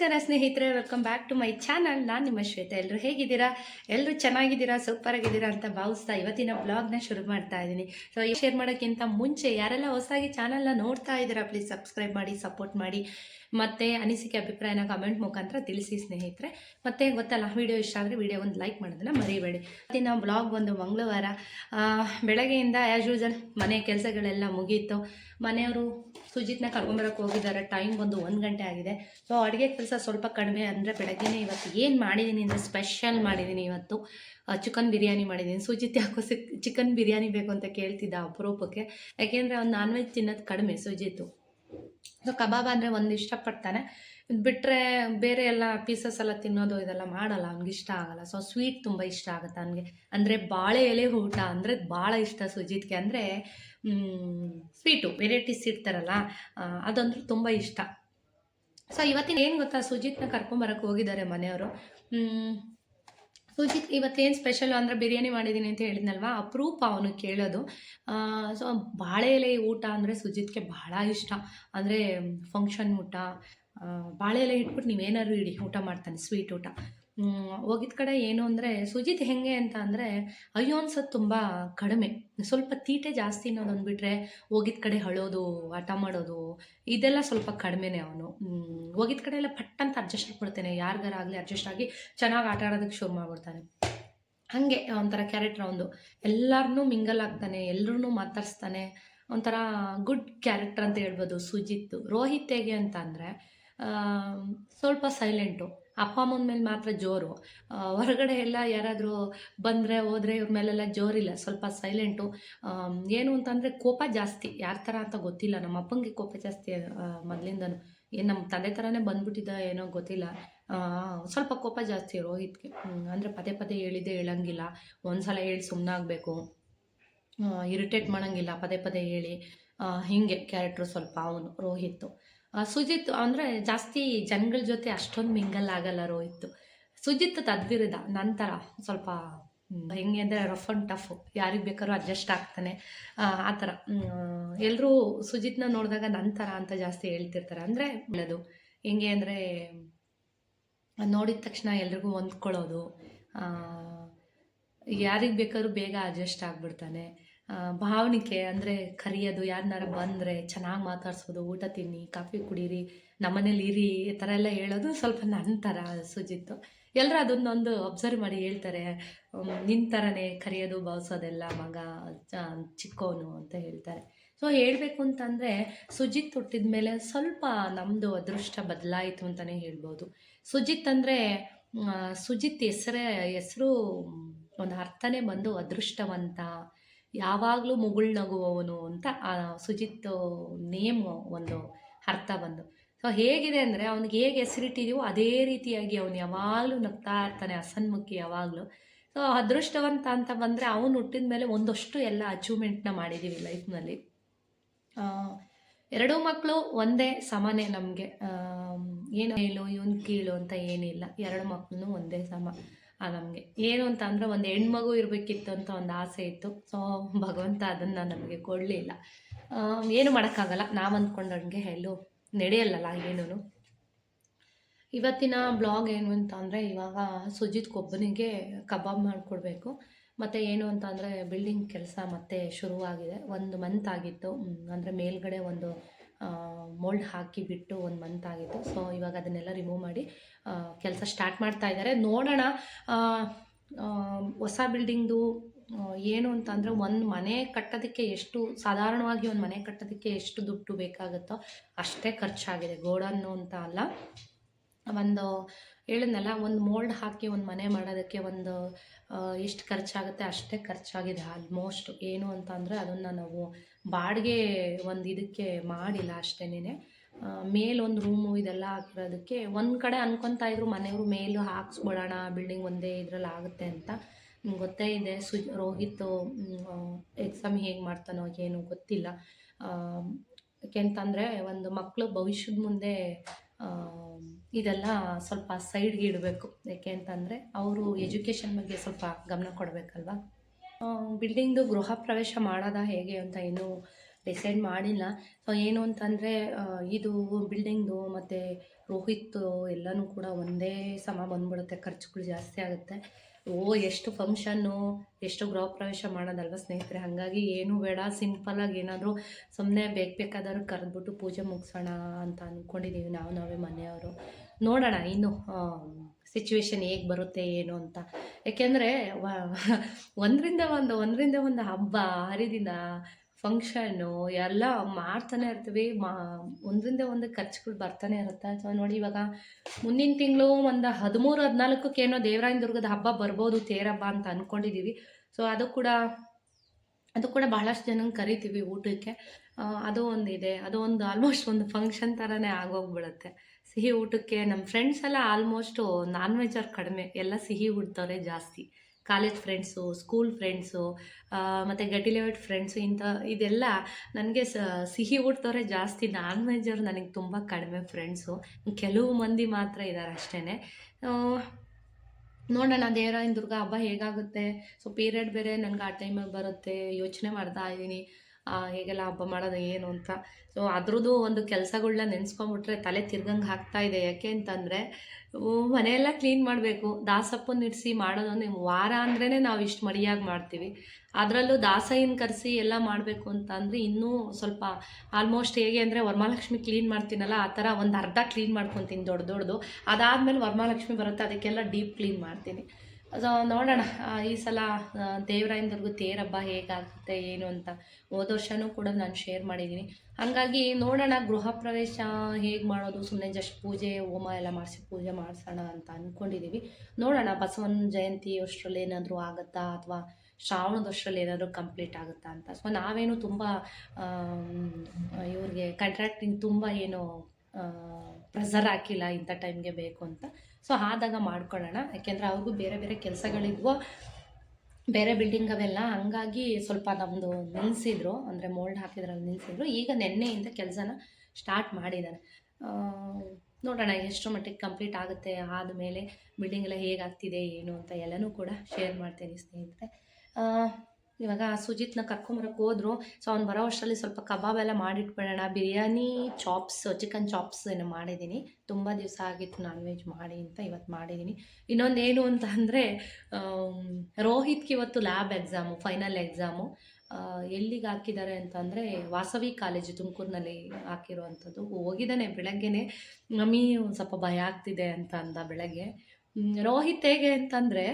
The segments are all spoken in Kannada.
ನಮಸ್ಕಾರ ಸ್ನೇಹಿತರೆ welcome back to my channel ನಾನು ನಿಮ್ಮ ಶ್ವೇತಾ. ಎಲ್ಲರೂ ಹೇಗಿದ್ದೀರಾ? ಎಲ್ಲರೂ ಚೆನ್ನಾಗಿದ್ದೀರಾ? ಸೂಪರ್ ಆಗಿದ್ದೀರಾ ಅಂತ ಭಾವಿಸ್ತಾ ಇವತ್ತಿನ ಬ್ಲಾಗ್ನ ಶುರು ಮಾಡ್ತಾ ಇದ್ದೀನಿ. ಸೊ ಈ ಶೇರ್ ಮಾಡೋಕ್ಕಿಂತ ಮುಂಚೆ ಯಾರೆಲ್ಲ ಹೊಸದಾಗಿ ಚಾನಲ್ನ ನೋಡ್ತಾ ಇದ್ದೀರಾ ಪ್ಲೀಸ್ ಸಬ್ಸ್ಕ್ರೈಬ್ ಮಾಡಿ ಸಪೋರ್ಟ್ ಮಾಡಿ. ಮತ್ತು ಅನಿಸಿಕೆ ಅಭಿಪ್ರಾಯನ ಕಮೆಂಟ್ ಮುಖಾಂತರ ತಿಳಿಸಿ ಸ್ನೇಹಿತರೆ. ಮತ್ತೆ ಗೊತ್ತಲ್ಲ ವಿಡಿಯೋ ಇಷ್ಟ ಆದರೆ ವಿಡಿಯೋ ಒಂದು ಲೈಕ್ ಮಾಡೋದನ್ನ ಮರಿಬೇಡಿ. ಇವತ್ತಿನ ಬ್ಲಾಗ್ ಒಂದು ಮಂಗಳವಾರ. ಬೆಳಗ್ಗೆಯಿಂದ ಆ್ಯಸ್ ಯೂಸಲ್ ಮನೆ ಕೆಲಸಗಳೆಲ್ಲ ಮುಗೀತು. ಮನೆಯವರು ಸುಜಿತ್ನ ಕರ್ಕೊಂಬರಕ್ಕೆ ಹೋಗಿದ್ದಾರೆ. ಟೈಮ್ ಬಂದು ಒಂದು ಗಂಟೆ ಆಗಿದೆ. ಸೊ ಅಡುಗೆ ಕೆಲಸ ಸ್ವಲ್ಪ ಕಡಿಮೆ ಅಂದರೆ ಬೆಳಗ್ಗೆ ಇವತ್ತು ಏನು ಮಾಡಿದ್ದೀನಿ ಅಂದರೆ ಸ್ಪೆಷಲ್ ಮಾಡಿದ್ದೀನಿ ಇವತ್ತು. ಚಿಕನ್ ಬಿರಿಯಾನಿ ಮಾಡಿದ್ದೀನಿ ಸುಜಿತ್ ಯಾಕೋ ಸಿಕ್ ಚಿಕನ್ ಬಿರಿಯಾನಿ ಬೇಕು ಅಂತ ಕೇಳ್ತಿದ್ದ ಅಪರೂಪಕ್ಕೆ. ಯಾಕೆಂದರೆ ಅವ್ನು ನಾನ್ ವೆಜ್ ತಿನ್ನೋದು ಕಡಿಮೆ ಸುಜಿತ್ತು. ಸೊ ಕಬಾಬ್ ಅಂದರೆ ಒಂದು ಇಷ್ಟಪಡ್ತಾನೆ. ಬಿಟ್ಟರೆ ಬೇರೆ ಎಲ್ಲ ಪೀಸಸ್ ಎಲ್ಲ ತಿನ್ನೋದು ಇದೆಲ್ಲ ಮಾಡಲ್ಲ ಅವ್ನಿಗೆ ಇಷ್ಟ ಆಗಲ್ಲ. ಸೊ ಸ್ವೀಟ್ ತುಂಬ ಇಷ್ಟ ಆಗುತ್ತೆ ಅವನಿಗೆ ಅಂದರೆ ಬಾಳೆ ಎಲೆ ಊಟ ಅಂದರೆ ಭಾಳ ಇಷ್ಟ ಸುಜಿತ್ಗೆ. ಅಂದರೆ ಸ್ವೀಟು ವೆರೈಟೀಸ್ ಇರ್ತಾರಲ್ಲ ಅದಂದ್ರೆ ತುಂಬ ಇಷ್ಟ. ಸೊ ಇವತ್ತಿನ ಏನು ಗೊತ್ತಾ? ಸುಜಿತ್ನ ಕರ್ಕೊಂಬರಕ್ಕೆ ಹೋಗಿದ್ದಾರೆ ಮನೆಯವರು. ಸುಜಿತ್ ಇವತ್ತೇನು ಸ್ಪೆಷಲ್ ಅಂದರೆ ಬಿರಿಯಾನಿ ಮಾಡಿದ್ದೀನಿ ಅಂತ ಹೇಳಿದ್ನಲ್ವಾ? ಅಪ್ರೂಪ ಅವನು ಕೇಳೋದು. ಸೊ ಬಾಳೆ ಎಲೆ ಊಟ ಅಂದರೆ ಸುಜಿತ್ಗೆ ಭಾಳ ಇಷ್ಟ. ಅಂದರೆ ಫಂಕ್ಷನ್ ಊಟ ಬಾಳೆ ಎಲೆ ಇಟ್ಬಿಟ್ಟು ನೀವೇನಾದ್ರು ಇಡಿ, ಊಟ ಮಾಡ್ತಾನೆ ಸ್ವೀಟ್ ಊಟ. ಹೋಗಿದ ಕಡೆ ಏನು ಅಂದರೆ ಸುಜಿತ್ ಹೆಂಗೆ ಅಂತ ಅಂದರೆ, ಅಯ್ಯೋ ಅನ್ಸೋದು ತುಂಬ ಕಡಿಮೆ. ಸ್ವಲ್ಪ ತೀಟೆ ಜಾಸ್ತಿ ಅನ್ನೋದು ಅಂದ್ಬಿಟ್ರೆ ಹೋಗಿದ ಕಡೆ ಹಳೋದು ಆಟ ಮಾಡೋದು, ಇದೆಲ್ಲ ಸ್ವಲ್ಪ ಕಡಿಮೆನೇ ಅವನು. ಹೋಗಿದ ಕಡೆ ಎಲ್ಲ ಪಟ್ ಅಂತ ಅಡ್ಜಸ್ಟ್ ಆಗ್ಬಿಡ್ತಾನೆ. ಯಾರಿಗಾರ ಆಗಲಿ ಅಡ್ಜಸ್ಟ್ ಆಗಿ ಚೆನ್ನಾಗಿ ಆಟ ಆಡೋದಕ್ಕೆ ಶುರು ಮಾಡ್ಬಿಡ್ತಾನೆ. ಹಾಗೆ ಒಂಥರ ಕ್ಯಾರೆಕ್ಟರ್ ಅವನು ಎಲ್ಲರನ್ನೂ ಮಿಂಗಲ್ ಆಗ್ತಾನೆ ಎಲ್ಲರೂ ಮಾತಾಡಿಸ್ತಾನೆ. ಒಂಥರ ಗುಡ್ ಕ್ಯಾರೆಕ್ಟರ್ ಅಂತ ಹೇಳ್ಬೋದು ಸುಜಿತ್. ರೋಹಿತ್ ಹೇಗೆ ಅಂತ ಅಂದರೆ ಸ್ವಲ್ಪ ಸೈಲೆಂಟು ಅಪ್ಪ ಅಮ್ಮನ ಮೇಲೆ ಮಾತ್ರ ಜೋರು. ಹೊರಗಡೆ ಎಲ್ಲ ಯಾರಾದರೂ ಬಂದರೆ, ಹೋದರೆ ಇವ್ರ ಮೇಲೆಲ್ಲ ಜೋರಿಲ್ಲ, ಸ್ವಲ್ಪ ಸೈಲೆಂಟು ಏನು ಅಂತಂದರೆ ಕೋಪ ಜಾಸ್ತಿ. ಯಾರ ಥರ ಅಂತ ಗೊತ್ತಿಲ್ಲ. ನಮ್ಮ ಅಪ್ಪಂಗೆ ಕೋಪ ಜಾಸ್ತಿ ಮೊದಲಿಂದನೂ. ಏನು ನಮ್ಮ ತಂದೆ ಥರನೇ ಬಂದ್ಬಿಟ್ಟಿದ್ದ ಏನೋ ಗೊತ್ತಿಲ್ಲ. ಸ್ವಲ್ಪ ಕೋಪ ಜಾಸ್ತಿ ರೋಹಿತ್ಗೆ. ಅಂದರೆ ಪದೇ ಪದೇ ಹೇಳಿದ್ದೆ ಹೇಳಂಗಿಲ್ಲ. ಒಂದು ಸಲ ಹೇಳಿ ಸುಮ್ಮನಾಗಬೇಕು ಇರಿಟೇಟ್ ಮಾಡೋಂಗಿಲ್ಲ. ಪದೇ ಪದೇ ಹೇಳಿ. ಹೀಗೆ ಕ್ಯಾರೆಕ್ಟ್ರು ಸ್ವಲ್ಪ ಅವನು, ರೋಹಿತ್ತು. ಸುಜಿತ್ ಅಂದರೆ ಜಾಸ್ತಿ ಜನಗಳ ಜೊತೆ ಅಷ್ಟೊಂದು ಮಿಂಗಲ್ ಆಗಲ್ಲ ರೋಹಿತ್. ಸುಜಿತ್ ತದ್ವಿರುದ್ಧ ನಂತರ ಸ್ವಲ್ಪ ಹೆಂಗೆ ಅಂದರೆ ರಫ್ ಆ್ಯಂಡ್ ಟಫ್ ಯಾರಿಗೆ ಬೇಕಾದ್ರೂ ಅಡ್ಜಸ್ಟ್ ಆಗ್ತಾನೆ. ಆ, ಥರ. ಎಲ್ಲರೂ ಸುಜಿತ್ನ ನೋಡಿದಾಗ ನಂತರ ಅಂತ ಜಾಸ್ತಿ ಹೇಳ್ತಿರ್ತಾರೆ. ಅಂದರೆ ಒಳ್ಳೆಯದು ಹೆಂಗೆ ಅಂದರೆ ನೋಡಿದ ತಕ್ಷಣ ಎಲ್ರಿಗೂ ಹೊಂದ್ಕೊಳ್ಳೋದು. ಯಾರಿಗೆ ಬೇಕಾದ್ರೂ ಬೇಗ ಅಡ್ಜಸ್ಟ್ ಆಗಿಬಿಡ್ತಾನೆ. ಭಾವನಿಕೆ ಅಂದರೆ ಕರಿಯೋದು ಯಾರನ್ನಾರ ಬಂದರೆ ಚೆನ್ನಾಗಿ ಮಾತಾಡ್ಸೋದು, ಊಟ ತಿನ್ನಿ, ಕಾಫಿ ಕುಡೀರಿ, ನಮ್ಮನೇಲಿ ಇರಿ, ಈ ಥರ ಎಲ್ಲ ಹೇಳೋದು ಸ್ವಲ್ಪ ನನ್ನ ಥರ ಸುಜಿತ್. ಎಲ್ಲರೂ ಅದನ್ನೊಂದು ಅಬ್ಸರ್ವ್ ಮಾಡಿ ಹೇಳ್ತಾರೆ. ನಿನ್ನ ಥರನೇ ಕರಿಯೋದು ಭಾವಿಸೋದೆಲ್ಲ ಮಗ ಚಿಕ್ಕವನು ಅಂತ ಹೇಳ್ತಾರೆ. ಸೊ ಹೇಳಬೇಕು ಅಂತಂದರೆ ಸುಜಿತ್ ಹುಟ್ಟಿದ ಮೇಲೆ ಸ್ವಲ್ಪ ನಮ್ಮದು ಅದೃಷ್ಟ ಬದಲಾಯಿತು ಅಂತಲೇ ಹೇಳ್ಬೋದು. ಸುಜಿತ್ ಅಂದರೆ ಸುಜಿತ್ ಹೆಸರೇ, ಹೆಸರು ಒಂದು ಅರ್ಥನೇ ಬಂದು ಅದೃಷ್ಟವಂತ ಯಾವಾಗಲೂ ಮುಗುಳ್ನಗುವವನು ಅಂತ ಆ ಸುಜಿತ್ ನೇಮು ಒಂದು ಅರ್ಥ ಬಂದು. ಸೊ ಹೇಗಿದೆ ಅಂದರೆ ಅವ್ನಿಗೆ ಹೇಗೆ ಹೆಸರಿಟ್ಟಿದೀವೋ ಅದೇ ರೀತಿಯಾಗಿ ಅವನು ಯಾವಾಗಲೂ ನಗ್ತಾ ಇರ್ತಾನೆ, ಅಸನ್ಮುಖಿ ಯಾವಾಗಲೂ. ಸೊ ಅದೃಷ್ಟವಂತ ಅಂತ ಬಂದರೆ ಅವನು ಹುಟ್ಟಿದ ಮೇಲೆ ಒಂದಷ್ಟು ಎಲ್ಲ ಅಚೀವ್ಮೆಂಟ್ನ ಮಾಡಿದ್ದೀವಿ ಲೈಫ್ನಲ್ಲಿ ಎರಡೂ ಮಕ್ಕಳು ಒಂದೇ ಸಮಾನೇ ನಮಗೆ. ಏನು ಹೇಳು, ಇವನು ಕೀಳು ಅಂತ ಏನಿಲ್ಲ. ಎರಡು ಮಕ್ಕಳು ಒಂದೇ ಸಮ. ನಮಗೆ. ಏನು ಅಂತ ಅಂದರೆ ಒಂದು ಹೆಣ್ಮಗು ಇರಬೇಕಿತ್ತು ಅಂತ ಒಂದು ಆಸೆ ಇತ್ತು. ಸೊ, ಭಗವಂತ ಅದನ್ನು ನಮಗೆ ಕೊಡಲಿಲ್ಲ. ಏನು ಮಾಡೋಕ್ಕಾಗಲ್ಲ. ನಾವು ಅಂದ್ಕೊಂಡಂಗೆ ಎಲ್ಲೂ ನಡೆಯಲ್ಲಲ್ಲ ಏನೂ ಇವತ್ತಿನ ಬ್ಲಾಗ್ ಏನು ಅಂತ ಅಂದರೆ ಇವಾಗ ಸುಜಿತ್ ಕೊಬ್ಬನಿಗೆ ಕಬಾಬ್ ಮಾಡಿಕೊಡ್ಬೇಕು. ಮತ್ತು ಏನು ಅಂತ ಅಂದರೆ ಬಿಲ್ಡಿಂಗ್ ಕೆಲಸ ಮತ್ತೆ ಶುರುವಾಗಿದೆ. ಒಂದು ಮಂತ್ ಆಗಿತ್ತು. ಅಂದರೆ ಮೇಲ್ಗಡೆ ಒಂದು ಮೋಲ್ಡ್ ಹಾಕಿ ಬಿಟ್ಟು ಒಂದು ಮಂತ್ ಆಗಿತ್ತು. ಸೊ ಇವಾಗ ಅದನ್ನೆಲ್ಲ ರಿಮೂವ್ ಮಾಡಿ ಕೆಲಸ ಸ್ಟಾರ್ಟ್ ಮಾಡ್ತಾ ಇದ್ದಾರೆ. ನೋಡೋಣ ಹೊಸ ಬಿಲ್ಡಿಂಗ್ದು ಏನು ಅಂತ ಅಂದರೆ ಒಂದು ಮನೆ ಕಟ್ಟೋದಕ್ಕೆ ಎಷ್ಟು, ಸಾಧಾರಣವಾಗಿ ಒಂದು ಮನೆ ಕಟ್ಟೋದಕ್ಕೆ ಎಷ್ಟು ದುಡ್ಡು ಬೇಕಾಗುತ್ತೋ ಅಷ್ಟೇ ಖರ್ಚಾಗಿದೆ. ಗೋಡನ್ನು ಅಂತ ಅಲ್ಲ. ಒಂದು, ಹೇಳಿದ್ನಲ್ಲ, ಒಂದು ಮೋಲ್ಡ್ ಹಾಕಿ ಒಂದು ಮನೆ ಮಾಡೋದಕ್ಕೆ ಒಂದು ಎಷ್ಟು ಖರ್ಚಾಗುತ್ತೆ, ಅಷ್ಟೇ ಖರ್ಚಾಗಿದೆ ಆಲ್ಮೋಸ್ಟ್ ಏನು ಅಂತ ಅಂದರೆ ಅದನ್ನು ನಾವು ಬಾಡಿಗೆ ಒಂದು ಇದಕ್ಕೆ ಮಾಡಿಲ್ಲ ಅಷ್ಟೇನೆ ಮೇಲೊಂದು ರೂಮು ಇದೆಲ್ಲ ಹಾಕಿರೋದಕ್ಕೆ ಒಂದು ಕಡೆ ಅನ್ಕೊತಾ ಇದ್ರು ಮನೆಯವರು ಮೇಲೂ ಹಾಕ್ಸ್ಬಿಡೋಣ ಬಿಲ್ಡಿಂಗ್ ಒಂದೇ ಇದ್ರಲ್ಲಿ ಆಗುತ್ತೆ ಅಂತ. ಗೊತ್ತೇ ಇದೆ. ಸು, ರೋಹಿತ್ ಎಕ್ಸಾಮ್ ಹೇಗೆ ಮಾಡ್ತಾನೋ ಏನು ಗೊತ್ತಿಲ್ಲ. ಯಾಕೆಂತಂದರೆ ಒಂದು ಮಕ್ಕಳು ಭವಿಷ್ಯದ ಮುಂದೆ ಇದೆಲ್ಲ ಸ್ವಲ್ಪ ಸೈಡ್ಗೆ ಇಡಬೇಕು. ಯಾಕೆ ಅಂತಂದರೆ ಅವರು ಎಜುಕೇಷನ್ ಬಗ್ಗೆ ಸ್ವಲ್ಪ ಗಮನ ಕೊಡಬೇಕಲ್ವ? ಬಿಲ್ಡಿಂಗ್ದು ಗೃಹ ಪ್ರವೇಶ ಮಾಡೋದಾ ಹೇಗೆ ಅಂತ ಇನ್ನೂ ಡಿಸೈಡ್ ಮಾಡಿಲ್ಲ. ಸೊ ಏನು ಅಂತಂದರೆ ಇದು ಬಿಲ್ಡಿಂಗ್ದು ಮತ್ತು ರೋಹಿತ್ ಎಲ್ಲನೂ ಕೂಡ ಒಂದೇ ಸಮ ಬಂದ್ಬಿಡುತ್ತೆ. ಖರ್ಚುಗಳು ಜಾಸ್ತಿ ಆಗುತ್ತೆ. ಓ, ಎಷ್ಟು ಫಂಕ್ಷನ್ನು, ಎಷ್ಟು ಗೃಹ ಪ್ರವೇಶ ಮಾಡೋದಲ್ವ ಸ್ನೇಹಿತರೆ? ಹಾಗಾಗಿ ಏನೂ ಬೇಡ ಸಿಂಪಲಾಗಿ ಏನಾದರೂ ಸುಮ್ಮನೆ ಬೇಕು ಬೇಕಾದವ್ರು ಕರೆದ್ಬಿಟ್ಟು ಪೂಜೆ ಮುಗಿಸೋಣ ಅಂತ ಅಂದ್ಕೊಂಡಿದ್ದೀವಿ ನಾವು, ನಾವೇ ಮನೆಯವರು. ನೋಡೋಣ ಇನ್ನು ಸಿಚುವೇಶನ್ ಹೇಗೆ ಬರುತ್ತೆ, ಏನು ಅಂತ. ಯಾಕೆಂದರೆ ಒಂದರಿಂದ ಒಂದು ಒಂದರಿಂದ ಒಂದು ಹಬ್ಬ, ಹರಿದಿನ ಫಂಕ್ಷನ್ನು ಎಲ್ಲ ಮಾಡ್ತಾನೆ ಇರ್ತೀವಿ. ಮಾ, ಒಂದರಿಂದ ಒಂದು ಖರ್ಚುಗಳು ಬರ್ತಾನೆ ಇರುತ್ತೆ. ಸೊ ನೋಡಿ ಇವಾಗ ಮುಂದಿನ ತಿಂಗಳು ಒಂದು ಹದಿಮೂರು, ಹದಿನಾಲ್ಕಕ್ಕೆ ಏನೋ ದೇವರಾಯನ ದುರ್ಗದ ಹಬ್ಬ ಬರ್ಬೋದು, ತೇರಬ್ಬ ಅಂತ ಅಂದ್ಕೊಂಡಿದ್ದೀವಿ ಸೊ ಅದು ಕೂಡ ಅದು ಕೂಡ ಬಹಳಷ್ಟು ಜನ ಕರಿತೀವಿ ಊಟಕ್ಕೆ. ಅದು ಒಂದಿದೆ. ಅದು ಒಂದು ಆಲ್ಮೋಸ್ಟ್ ಒಂದು ಫಂಕ್ಷನ್ ಥರನೇ ಆಗೋಗ್ಬಿಡುತ್ತೆ. ಸಿಹಿ ಊಟಕ್ಕೆ ನಮ್ಮ ಫ್ರೆಂಡ್ಸ್ ಎಲ್ಲ ಆಲ್ಮೋಸ್ಟು ನಾನ್ ವೆಜ್ ಅವ್ರು ಕಡಿಮೆ. ಎಲ್ಲ ಸಿಹಿ ಊಟದವರೇ ಜಾಸ್ತಿ. ಕಾಲೇಜ್ ಫ್ರೆಂಡ್ಸು ಸ್ಕೂಲ್ ಫ್ರೆಂಡ್ಸು ಮತ್ತು ಗಟಿಲೇವಟ್ ಫ್ರೆಂಡ್ಸು ಇಂಥ ಇದೆಲ್ಲ ನನಗೆ ಸಿಹಿ ಊಟದವರೇ ಜಾಸ್ತಿ ನಾನ್ ವೆಜ್ ನನಗೆ ತುಂಬ ಕಡಿಮೆ ಫ್ರೆಂಡ್ಸು ಕೆಲವು ಮಂದಿ ಮಾತ್ರ ಇದ್ದಾರೆ ಅಷ್ಟೇ ನೋಡೋಣ ದೇವರಾಯನ ದುರ್ಗ ಹಬ್ಬ ಹೇಗಾಗುತ್ತೆ? ಸೊ ಪೀರಿಯಡ್ ಬೇರೆ ನನಗೆ ಆ ಟೈಮಲ್ಲಿ ಬರುತ್ತೆ. ಯೋಚನೆ ಮಾಡ್ತಾ ಇದ್ದೀನಿ. ಹೇಗೆಲ್ಲ ಹಬ್ಬ ಮಾಡೋದು ಏನು ಅಂತ. ಸೊ ಅದ್ರದ್ದು ಒಂದು ಕೆಲಸಗಳನ್ನ ನೆನೆಸ್ಕೊಂಬಿಟ್ರೆ ತಲೆ ತಿರ್ಗಂಗೆ ಹಾಕ್ತಾ ಇದೆ. ಯಾಕೆ ಅಂತಂದರೆ ಮನೆಯೆಲ್ಲ ಕ್ಲೀನ್ ಮಾಡಬೇಕು. ದಾಸಪ್ಪನ ಇಡಿಸಿ ಮಾಡೋದಂದರೆ ವಾರ ಅಂದ್ರೇ ನಾವು ಇಷ್ಟು ಮಡಿಯಾಗಿ ಮಾಡ್ತೀವಿ. ಅದರಲ್ಲೂ ದಾಸಯ್ಯನ ಕರೆಸಿ ಎಲ್ಲ ಮಾಡಬೇಕು ಅಂತ ಅಂದರೆ ಇನ್ನೂ ಸ್ವಲ್ಪ ಆಲ್ಮೋಸ್ಟ್ ಹೇಗೆ ಅಂದರೆ ವರಮಹಾಲಕ್ಷ್ಮಿ ಕ್ಲೀನ್ ಮಾಡ್ತೀನಲ್ಲ, ಆ ಥರ ಒಂದು ಅರ್ಧ ಕ್ಲೀನ್ ಮಾಡ್ಕೊತೀನಿ ದೊಡ್ಡ ದೊಡ್ಡದು ಅದಾದಮೇಲೆ ವರಮಹಾಲಕ್ಷ್ಮಿ ಬರುತ್ತೆ, ಅದಕ್ಕೆಲ್ಲ ಡೀಪ್ ಕ್ಲೀನ್ ಮಾಡ್ತೀನಿ. ಸೊ ನೋಡೋಣ. ಈ ಸಲ ದೇವರಾಯನದುರ್ಗು ತೇರಬ್ಬ ಹೇಗಾಗುತ್ತೆ, ಏನು ಅಂತ ಹೋದ ವರ್ಷವೂ ಕೂಡ ನಾನು ಶೇರ್ ಮಾಡಿದ್ದೀನಿ. ಹಾಗಾಗಿ ನೋಡೋಣ, ಗೃಹ ಪ್ರವೇಶ ಹೇಗೆ ಮಾಡೋದು ಸುಮ್ಮನೆ ಜಸ್ಟ್ ಪೂಜೆ, ಹೋಮ ಎಲ್ಲ ಮಾಡಿಸಿ ಪೂಜೆ ಮಾಡಿಸೋಣ ಅಂತ ಅಂದ್ಕೊಂಡಿದ್ದೀವಿ ನೋಡೋಣ, ಬಸವನ ಜಯಂತಿ ಅಷ್ಟರಲ್ಲಿ ಏನಾದರೂ ಆಗುತ್ತಾ, ಅಥವಾ ಶ್ರಾವಣದಷ್ಟರಲ್ಲಿ ಏನಾದರೂ ಕಂಪ್ಲೀಟ್ ಆಗುತ್ತಾ ಅಂತ. ಸೊ ನಾವೇನು ತುಂಬ ಇವ್ರಿಗೆ ಕಾಂಟ್ರಾಕ್ಟಿಂಗ್ ತುಂಬ ಏನು ಪ್ರೆಸರ್ ಹಾಕಿಲ್ಲ ಇಂಥ ಟೈಮ್ಗೆ ಬೇಕು ಅಂತ. ಸೊ ಆದಾಗ ಮಾಡ್ಕೊಳ್ಳೋಣ. ಯಾಕೆಂದರೆ ಅವ್ರಿಗೂ ಬೇರೆ ಬೇರೆ ಕೆಲಸಗಳಿದ್ವು. ಬೇರೆ ಬಿಲ್ಡಿಂಗ್ ಅವೆಲ್ಲ ಹಂಗಾಗಿ ಸ್ವಲ್ಪ ನಮ್ಮದು ನಿಲ್ಲಿಸಿದ್ರು ಅಂದರೆ ಮೋಲ್ಡ್ ಹಾಕಿದ್ರಲ್ಲಿ ನಿಲ್ಲಿಸಿದ್ರು ಈಗ ನೆನ್ನೆಯಿಂದ ಕೆಲಸನ ಸ್ಟಾರ್ಟ್ ಮಾಡಿದ್ದಾರೆ. ನೋಡೋಣ ಎಷ್ಟು ಮಟ್ಟಿಗೆ ಕಂಪ್ಲೀಟ್ ಆಗುತ್ತೆ. ಆದಮೇಲೆ ಬಿಲ್ಡಿಂಗ್ ಎಲ್ಲ ಹೇಗಾಗ್ತಿದೆ, ಏನು ಅಂತ ಎಲ್ಲನೂ ಕೂಡ ಶೇರ್ ಮಾಡ್ತೀನಿ ಸ್ನೇಹಿತರೆ. ಇವಾಗ ಸುಜಿತ್ನ ಕರ್ಕೊಂಬರಕ್ಕೆ ಹೋದ್ರು. ಸೊ ಅವ್ನು ಬರೋ ಅಷ್ಟರಲ್ಲಿ ಸ್ವಲ್ಪ ಕಬಾಬ್ ಎಲ್ಲ ಮಾಡಿಟ್ಬಿಡೋಣ. ಬಿರಿಯಾನಿ ಚಾಪ್ಸ್ ಚಿಕನ್ ಚಾಪ್ಸ್ ಏನು ಮಾಡಿದ್ದೀನಿ ತುಂಬ ದಿವಸ ಆಗಿತ್ತು ನಾನ್ ವೆಜ್ ಮಾಡಿ ಅಂತ ಇವತ್ತು ಮಾಡಿದ್ದೀನಿ ಇನ್ನೊಂದು ಏನು ಅಂತ ಅಂದರೆ ರೋಹಿತ್ಗೆ ಇವತ್ತು ಲ್ಯಾಬ್ ಎಕ್ಸಾಮು ಫೈನಲ್ ಎಕ್ಸಾಮು ಎಲ್ಲಿಗೆ ಹಾಕಿದ್ದಾರೆ ಅಂತಂದರೆ ವಾಸವಿ ಕಾಲೇಜು ತುಮಕೂರಿನಲ್ಲಿ ಹಾಕಿರುವಂಥದ್ದು. ಹೋಗಿದ್ದಾನೆ ಬೆಳಗ್ಗೆನೆ. ಮಮ್ಮಿ ಸ್ವಲ್ಪ ಭಯ ಆಗ್ತಿದೆ ಅಂತ ಅಂದ ಬೆಳಗ್ಗೆ. ರೋಹಿತ್ ಹೇಗೆ ಅಂತಂದರೆ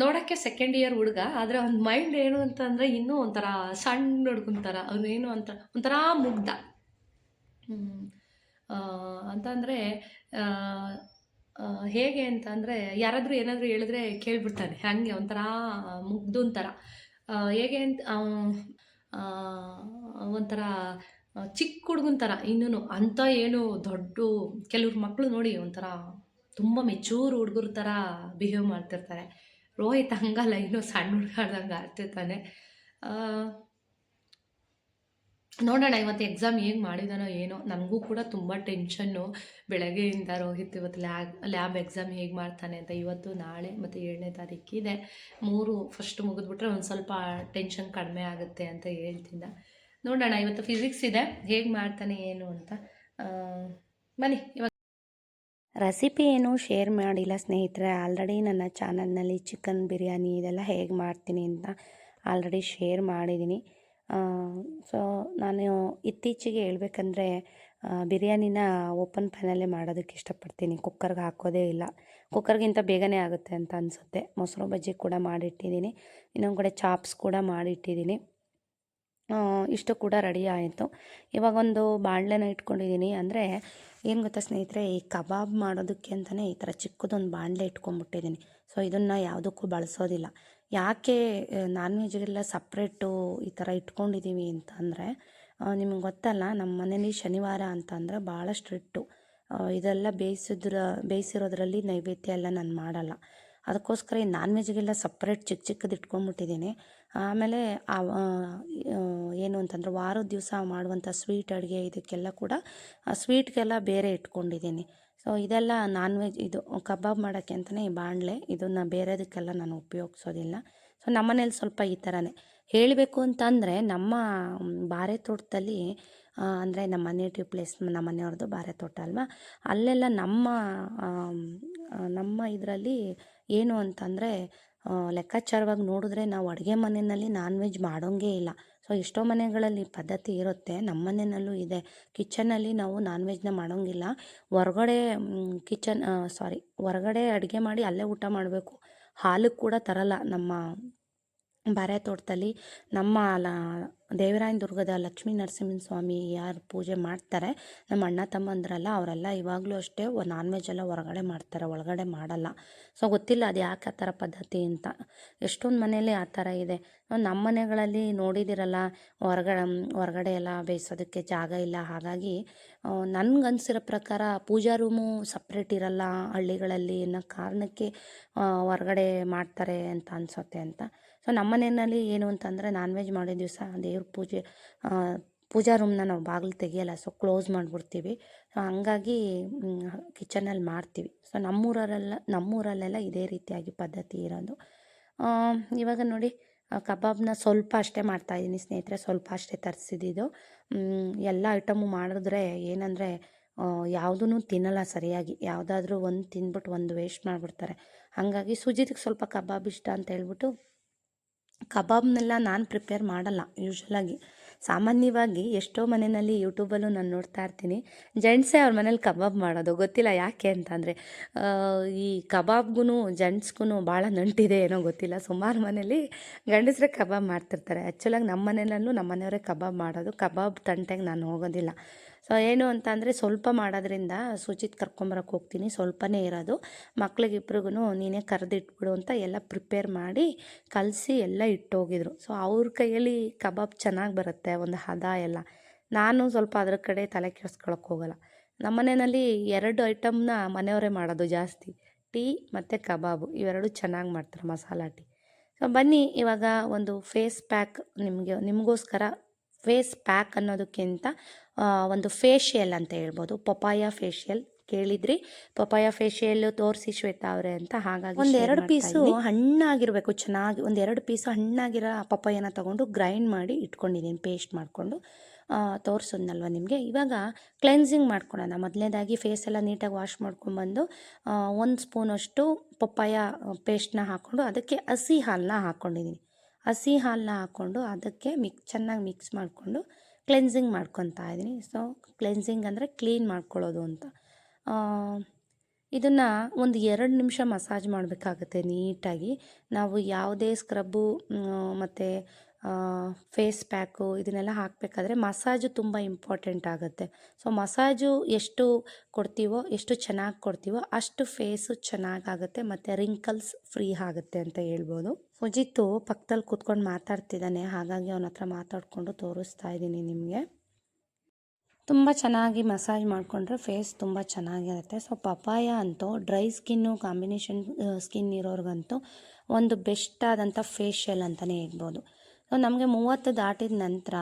ನೋಡೋಕ್ಕೆ ಸೆಕೆಂಡ್ ಇಯರ್ ಹುಡುಗ, ಆದರೆ ಅವ್ನ ಮೈಂಡ್ ಏನು ಅಂತಂದರೆ ಇನ್ನೂ ಒಂಥರ ಸಣ್ಣ ಹುಡುಗನ ಥರ ಅವನೇನು ಅಂತ, ಒಂಥರ ಮುಗ್ಧ. ಅಂತಂದರೆ ಹೇಗೆ ಅಂತಂದರೆ, ಯಾರಾದರೂ ಏನಾದರೂ ಹೇಳಿದ್ರೆ ಕೇಳಿಬಿಡ್ತಾನೆ, ಹಾಗೆ ಒಂಥರ ಮುಗ್ದೊಂಥರ ಥರ ಹೇಗೆ ಅಂತ ಒಂಥರ ಚಿಕ್ಕ ಹುಡುಗನ ಥರ ಇನ್ನೂ ಅಂಥ ಏನು ದೊಡ್ಡ, ಕೆಲವ್ರ ಮಕ್ಕಳು ನೋಡಿ ಒಂಥರ ತುಂಬ ಮೆಚೂರ್ ಹುಡುಗರ ಥರ ಬಿಹೇವ್ ಮಾಡ್ತಿರ್ತಾರೆ. ರೋಹಿತ್ ಹಂಗಲ್ಲ, ಇನ್ನೂ ಸಣ್ಣ ಹುಡುಗಾಡ್ದಂಗೆ ಆಡ್ತಿರ್ತಾನೆ. ನೋಡೋಣ ಇವತ್ತು ಎಕ್ಸಾಮ್ ಹೇಗೆ ಮಾಡಿದಾನೋ ಏನೋ, ನನಗೂ ಕೂಡ ತುಂಬ ಟೆನ್ಷನ್ನು ಬೆಳಗ್ಗೆಯಿಂದ ರೋಹಿತ್ ಇವತ್ತು ಲ್ಯಾಬ್ ಲ್ಯಾಬ್ ಎಕ್ಸಾಮ್ ಹೇಗೆ ಮಾಡ್ತಾನೆ ಅಂತ ಇವತ್ತು, ನಾಳೆ ಮತ್ತು ಏಳನೇ ತಾರೀಕಿದೆ ಮೂರು ಫಸ್ಟ್ ಮುಗಿದ್ಬಿಟ್ರೆ ಒಂದು ಸ್ವಲ್ಪ ಟೆನ್ಷನ್ ಕಡಿಮೆ ಆಗುತ್ತೆ ಅಂತ ಹೇಳ್ತಿದ್ದ. ನೋಡೋಣ, ಇವತ್ತು ಫಿಸಿಕ್ಸ್ ಇದೆ, ಹೇಗೆ ಮಾಡ್ತಾನೆ ಏನು ಅಂತ. ಬನ್ನಿ, ಇವಾಗ ರೆಸಿಪಿ ಏನು ಶೇರ್ ಮಾಡಿಲ್ಲ ಸ್ನೇಹಿತರೆ, ಆಲ್ರೆಡಿ ನನ್ನ ಚಾನಲ್ನಲ್ಲಿ ಚಿಕನ್ ಬಿರಿಯಾನಿ ಇದೆಲ್ಲ ಹೇಗೆ ಮಾಡ್ತೀನಿ ಅಂತ ಆಲ್ರೆಡಿ ಶೇರ್ ಮಾಡಿದ್ದೀನಿ. ಸೊ, ನಾನು ಇತ್ತೀಚೆಗೆ ಹೇಳ್ಬೇಕಂದ್ರೆ ಬಿರಿಯಾನಿನ ಓಪನ್ ಪ್ಯಾನಲ್ಲೇ ಮಾಡೋದಕ್ಕೆ ಇಷ್ಟಪಡ್ತೀನಿ. ಕುಕ್ಕರ್ಗೆ ಹಾಕೋದೇ ಇಲ್ಲ. ಕುಕ್ಕರ್ಗಿಂತ ಬೇಗನೆ ಆಗುತ್ತೆ ಅಂತ ಅನಿಸುತ್ತೆ. ಮೊಸರು ಬಜ್ಜಿ ಕೂಡ ಮಾಡಿಟ್ಟಿದ್ದೀನಿ. ಇನ್ನೊಂದು ಕಡೆ ಚಾಪ್ಸ್ ಕೂಡ ಮಾಡಿಟ್ಟಿದ್ದೀನಿ. ಇಷ್ಟು ಕೂಡ ರೆಡಿ ಆಯಿತು. ಇವಾಗ ಒಂದು ಬಾಣಲೆನ ಇಟ್ಕೊಂಡಿದ್ದೀನಿ. ಅಂದರೆ ಏನು ಗೊತ್ತಾ ಸ್ನೇಹಿತರೆ, ಈ ಕಬಾಬ್ ಮಾಡೋದಕ್ಕೆ ಅಂತಲೇ ಈ ಥರ ಚಿಕ್ಕದೊಂದು ಬಾಣಲೆ ಇಟ್ಕೊಂಡ್ಬಿಟ್ಟಿದ್ದೀನಿ. ಸೊ ಇದನ್ನು ಯಾವುದಕ್ಕೂ ಬಳಸೋದಿಲ್ಲ. ಯಾಕೆ ನಾನ್ ವೆಜ್ಗೆಲ್ಲ ಸಪ್ರೇಟು ಈ ಥರ ಇಟ್ಕೊಂಡಿದ್ದೀವಿ ಅಂತ ಅಂದರೆ ನಿಮಗೆ ಗೊತ್ತಲ್ಲ ನಮ್ಮ ಮನೇಲಿ ಶನಿವಾರ ಅಂತ ಅಂದರೆ ಭಾಳ ಸ್ಟ್ರಿಕ್ಟು ಇದೆಲ್ಲ ಬೇಯಿಸಿದ್ರ, ಬೇಯಿಸಿರೋದ್ರಲ್ಲಿ ನೈವೇದ್ಯ ಎಲ್ಲ ನಾನು ಮಾಡಲ್ಲ. ಅದಕ್ಕೋಸ್ಕರ ಈ ನಾನ್ ವೆಜ್ಗೆಲ್ಲ ಸಪ್ರೇಟ್ ಚಿಕ್ಕ ಚಿಕ್ಕದು ಇಟ್ಕೊಂಡ್ಬಿಟ್ಟಿದ್ದೀನಿ ಆಮೇಲೆ ಏನು ಅಂತಂದರೆ ವಾರದ ದಿವಸ ಮಾಡುವಂಥ ಸ್ವೀಟ್ ಅಡುಗೆ ಇದಕ್ಕೆಲ್ಲ ಕೂಡ, ಆ ಸ್ವೀಟ್ಗೆಲ್ಲ ಬೇರೆ ಇಟ್ಕೊಂಡಿದ್ದೀನಿ. ಸೊ ಇದೆಲ್ಲ ನಾನ್ ವೆಜ್ ಇದು ಕಬಾಬ್ ಮಾಡೋಕ್ಕೆ ಅಂತಲೇ ಈ ಬಾಣಲೆ, ಇದನ್ನು ಬೇರೆದಕ್ಕೆಲ್ಲ ನಾನು ಉಪಯೋಗಿಸೋದಿಲ್ಲ. ಸೊ ನಮ್ಮನೇಲಿ ಸ್ವಲ್ಪ ಈ ಥರನೇ ಹೇಳಬೇಕು ಅಂತಂದರೆ ನಮ್ಮ ಬಾರೆ ತೋಟದಲ್ಲಿ ಅಂದರೆ ನಮ್ಮ ನೇಟಿವ್ ಪ್ಲೇಸ್ ನಮ್ಮ ಮನೆಯವ್ರದ್ದು ಬಾರೆ ತೋಟ ಅಲ್ವಾ? ಅಲ್ಲೆಲ್ಲ ನಮ್ಮ ನಮ್ಮ ಇದರಲ್ಲಿ ಏನು ಅಂತಂದರೆ ಲೆಕ್ಕಾಚಾರವಾಗಿ ನೋಡಿದ್ರೆ ನಾವು ಅಡುಗೆ ಮನೆಯಲ್ಲಿ ನಾನ್ ವೆಜ್ ಮಾಡೋಂಗೇ ಇಲ್ಲ. ಸೊ ಎಷ್ಟೋ ಮನೆಗಳಲ್ಲಿ ಪದ್ಧತಿ ಇರುತ್ತೆ. ನಮ್ಮ ಮನೆಯಲ್ಲೂ ಇದೆ. ಕಿಚನಲ್ಲಿ ನಾವು ನಾನ್ ವೆಜ್ನ ಮಾಡೋಂಗಿಲ್ಲ. ಹೊರಗಡೆ ಕಿಚನ್ ಸಾರಿ ಹೊರಗಡೆ ಅಡುಗೆ ಮಾಡಿ ಅಲ್ಲೇ ಊಟ ಮಾಡಬೇಕು. ಹಾಲು ಕೂಡ ತರಲ್ಲ ನಮ್ಮ ಬಾರೆ ತೋಟದಲ್ಲಿ ನಮ್ಮ ಲ, ದೇವರಾಯನ ದುರ್ಗದ ಲಕ್ಷ್ಮೀ ನರಸಿಂಹ ಸ್ವಾಮಿ ಯಾರು ಪೂಜೆ ಮಾಡ್ತಾರೆ, ನಮ್ಮ ಅಣ್ಣ ತಮ್ಮಂದ್ರಲ್ಲ, ಅವರೆಲ್ಲ ಇವಾಗಲೂ ಅಷ್ಟೇ ನಾನ್ ವೆಜ್ ಎಲ್ಲ ಹೊರಗಡೆ ಮಾಡ್ತಾರೆ, ಒಳಗಡೆ ಮಾಡಲ್ಲ. ಸೊ ಗೊತ್ತಿಲ್ಲ ಅದು ಯಾಕೆ ಆ ಥರ ಪದ್ಧತಿ ಅಂತ. ಎಷ್ಟೊಂದು ಮನೇಲಿ ಆ ಥರ ಇದೆ. ನಮ್ಮ ಮನೆಗಳಲ್ಲಿ ನೋಡಿದಿರಲ್ಲ, ಹೊರಗಡೆ ಹೊರಗಡೆ ಎಲ್ಲ ಬೇಯಿಸೋದಕ್ಕೆ ಜಾಗ ಇಲ್ಲ. ಹಾಗಾಗಿ ನನ್ಗನ್ಸಿರೋ ಪ್ರಕಾರ ಪೂಜಾ ರೂಮು ಸಪ್ರೇಟ್ ಇರಲ್ಲ, ಹಳ್ಳಿಗಳಲ್ಲಿ ಅನ್ನೋ ಕಾರಣಕ್ಕೆ ಹೊರಗಡೆ ಮಾಡ್ತಾರೆ ಅಂತ ಅನಿಸುತ್ತೆ ಅಂತ. ಸೊ ನಮ್ಮ ಮನೆಯಲ್ಲಿ ಏನು ಅಂತಂದರೆ ನಾನ್ ವೆಜ್ ಮಾಡೋ ದಿವಸ ದೇವ್ರ ಪೂಜೆ ಪೂಜಾ ರೂಮ್ನ ನಾವು ಬಾಗಿಲು ತೆಗಿಯಲ್ಲ ಸೊ ಕ್ಲೋಸ್ ಮಾಡಿಬಿಡ್ತೀವಿ. ಸೊ ಹಂಗಾಗಿ ಕಿಚನಲ್ಲಿ ಮಾಡ್ತೀವಿ. ಸೊ ನಮ್ಮೂರಲ್ಲೆಲ್ಲ ನಮ್ಮೂರಲ್ಲೆಲ್ಲ ಇದೇ ರೀತಿಯಾಗಿ ಪದ್ಧತಿ ಇರೋದು. ಇವಾಗ ನೋಡಿ ಕಬಾಬ್ನ ಸ್ವಲ್ಪ ಅಷ್ಟೇ ಮಾಡ್ತಾಯಿದ್ದೀನಿ ಸ್ನೇಹಿತರೆ, ಸ್ವಲ್ಪ ಅಷ್ಟೇ ತರಿಸಿದ್ದು. ಎಲ್ಲ ಐಟಮು ಮಾಡಿದ್ರೆ ಏನಂದರೆ ಯಾವುದೂ ತಿನ್ನಲ್ಲ ಸರಿಯಾಗಿ. ಯಾವುದಾದ್ರೂ ಒಂದು ತಿಂದ್ಬಿಟ್ಟು ಒಂದು ವೇಸ್ಟ್ ಮಾಡಿಬಿಡ್ತಾರೆ. ಹಾಗಾಗಿ ಸುಜಿತ್ಗೆ ಸ್ವಲ್ಪ ಕಬಾಬ್ ಇಷ್ಟ ಅಂತ ಹೇಳ್ಬಿಟ್ಟು ಕಬಾಬ್ನೆಲ್ಲ ನಾನು ಪ್ರಿಪೇರ್ ಮಾಡಲ್ಲ ಯೂಶ್ವಲಾಗಿ ಸಾಮಾನ್ಯವಾಗಿ ಎಷ್ಟೋ ಮನೆಯಲ್ಲಿ ಯೂಟ್ಯೂಬಲ್ಲೂ ನಾನು ನೋಡ್ತಾ ಇರ್ತೀನಿ. ಜೆಂಟ್ಸೇ ಅವ್ರ ಮನೇಲಿ ಕಬಾಬ್ ಮಾಡೋದು, ಗೊತ್ತಿಲ್ಲ ಯಾಕೆ ಅಂತಂದರೆ ಈ ಕಬಾಬ್ಗೂ ಜೆಂಟ್ಸ್ಗೂ ಭಾಳ ನಂಟಿದೆ ಏನೋ ಗೊತ್ತಿಲ್ಲ. ಸುಮಾರು ಮನೇಲಿ ಗಂಡಸರೇ ಕಬಾಬ್ ಮಾಡ್ತಿರ್ತಾರೆ. ಆ್ಯಕ್ಚುಲಾಗಿ ನಮ್ಮ ಮನೆಯಲ್ಲೂ ನಮ್ಮ ಮನೆಯವರೇ ಕಬಾಬ್ ಮಾಡೋದು. ಕಬಾಬ್ ತಂಟೆಗೆ ನಾನು ಹೋಗೋದಿಲ್ಲ. ಸೊ ಏನು ಅಂತ ಅಂದರೆ ಸ್ವಲ್ಪ ಮಾಡೋದ್ರಿಂದ ಸುಚಿತ್ ಕರ್ಕೊಂಬರಕ್ಕೆ ಹೋಗ್ತೀನಿ. ಸ್ವಲ್ಪನೇ ಇರೋದು. ಮಕ್ಳಿಗಿಬ್ರಿಗೂ ನೀನೇ ಕರೆದಿಟ್ಬಿಡು ಅಂತ ಎಲ್ಲ ಪ್ರಿಪೇರ್ ಮಾಡಿ ಕಲಸಿ ಎಲ್ಲ ಇಟ್ಟೋಗಿದ್ರು. ಸೊ ಅವ್ರ ಕೈಯಲ್ಲಿ ಕಬಾಬ್ ಚೆನ್ನಾಗಿ ಬರುತ್ತೆ, ಒಂದು ಹದ ಎಲ್ಲ. ನಾನು ಸ್ವಲ್ಪ ಅದ್ರ ಕಡೆ ತಲೆ ಕೆಡಿಸ್ಕೊಳಕ್ಕೆ ಹೋಗಲ್ಲ. ನಮ್ಮ ಮನೆಯಲ್ಲಿ ಎರಡು ಐಟಮ್ನ ಮನೆಯವರೇ ಮಾಡೋದು ಜಾಸ್ತಿ. ಟೀ ಮತ್ತು ಕಬಾಬು, ಇವೆರಡು ಚೆನ್ನಾಗಿ ಮಾಡ್ತಾರೆ ಮಸಾಲ ಟೀ. ಸೊ ಬನ್ನಿ, ಇವಾಗ ಒಂದು ಫೇಸ್ ಪ್ಯಾಕ್ ನಿಮಗೆ, ನಿಮಗೋಸ್ಕರ ಫೇಸ್ ಪ್ಯಾಕ್ ಅನ್ನೋದಕ್ಕಿಂತ ಒಂದು ಫೇಶಿಯಲ್ ಅಂತ ಹೇಳ್ಬೋದು. ಪಪಾಯ ಫೇಶಿಯಲ್ ಕೇಳಿದ್ರಿ? ಪಪಾಯ ಫೇಶಿಯಲ್ ತೋರಿಸಿ ಶ್ವೇತಾ ಅವರೇ ಅಂತ ಹಾಗಾಗಿ ಒಂದೆರಡು ಎರಡು ಪೀಸು ಹಣ್ಣಾಗಿರಬೇಕು ಚೆನ್ನಾಗಿ ಒಂದೆರಡು ಎರಡು ಪೀಸು ಹಣ್ಣಾಗಿರೋ ಪಪಾಯನ ತಗೊಂಡು ಗ್ರೈಂಡ್ ಮಾಡಿ ಇಟ್ಕೊಂಡಿದ್ದೀನಿ ಪೇಸ್ಟ್ ಮಾಡಿಕೊಂಡು. ತೋರಿಸೋದ್ನಲ್ವ ನಿಮಗೆ? ಇವಾಗ ಕ್ಲೆನ್ಸಿಂಗ್ ಮಾಡ್ಕೊಳ್ಳೋಣ. ಮೊದಲನೇದಾಗಿ ಫೇಸ್ ಎಲ್ಲ ನೀಟಾಗಿ ವಾಶ್ ಮಾಡ್ಕೊಂಬಂದು ಒಂದು ಸ್ಪೂನಷ್ಟು ಪಪ್ಪಾಯ ಪೇಸ್ಟ್ನ ಹಾಕ್ಕೊಂಡು ಅದಕ್ಕೆ ಹಸಿ ಹಾಲನ್ನ ಹಾಕ್ಕೊಂಡಿದ್ದೀನಿ ಹಸಿ ಹಾಲನ್ನ ಹಾಕ್ಕೊಂಡು ಅದಕ್ಕೆ ಮಿಕ್, ಚೆನ್ನಾಗಿ ಮಿಕ್ಸ್ ಮಾಡಿಕೊಂಡು ಕ್ಲೆನ್ಸಿಂಗ್ ಮಾಡ್ಕೊತಾ ಇದ್ದೀನಿ. ಸೊ ಕ್ಲೆನ್ಸಿಂಗ್ ಅಂದರೆ ಕ್ಲೀನ್ ಮಾಡ್ಕೊಳ್ಳೋದು ಅಂತ. ಇದನ್ನು ಒಂದು ಎರಡು ನಿಮಿಷ ಮಸಾಜ್ ಮಾಡಬೇಕಾಗತ್ತೆ ನೀಟಾಗಿ. ನಾವು ಯಾವುದೇ ಸ್ಕ್ರಬ್ಬು ಮತ್ತು ಫೇಸ್ ಪ್ಯಾಕು ಇದನ್ನೆಲ್ಲ ಹಾಕಬೇಕಾದ್ರೆ ಮಸಾಜು ತುಂಬ ಇಂಪಾರ್ಟೆಂಟ್ ಆಗುತ್ತೆ. ಸೊ ಮಸಾಜು ಎಷ್ಟು ಕೊಡ್ತೀವೋ, ಎಷ್ಟು ಚೆನ್ನಾಗಿ ಕೊಡ್ತೀವೋ ಅಷ್ಟು ಫೇಸು ಚೆನ್ನಾಗಾಗುತ್ತೆ ಮತ್ತು ರಿಂಕಲ್ಸ್ ಫ್ರೀ ಆಗುತ್ತೆ ಅಂತ ಹೇಳ್ಬೋದು. ಸುಜಿತ್ತು ಪಕ್ಕದಲ್ಲಿ ಕೂತ್ಕೊಂಡು ಮಾತಾಡ್ತಿದ್ದಾನೆ. ಹಾಗಾಗಿ ಅವನ ಹತ್ರ ಮಾತಾಡಿಕೊಂಡು ತೋರಿಸ್ತಾ ಇದ್ದೀನಿ ನಿಮಗೆ. ತುಂಬ ಚೆನ್ನಾಗಿ ಮಸಾಜ್ ಮಾಡಿಕೊಂಡ್ರೆ ಫೇಸ್ ತುಂಬ ಚೆನ್ನಾಗಿರುತ್ತೆ. ಸೊ ಪಪಾಯ ಅಂತೂ, ಡ್ರೈ ಸ್ಕಿನ್ನು ಕಾಂಬಿನೇಷನ್ ಸ್ಕಿನ್ ಇರೋರ್ಗಂತೂ ಒಂದು ಬೆಸ್ಟ್ ಆದಂಥ ಫೇಶಿಯಲ್ ಅಂತಲೇ ಹೇಳ್ಬೋದು. ಸೊ, ನಮಗೆ ಮೂವತ್ತು ದಾಟಿದ ನಂತರ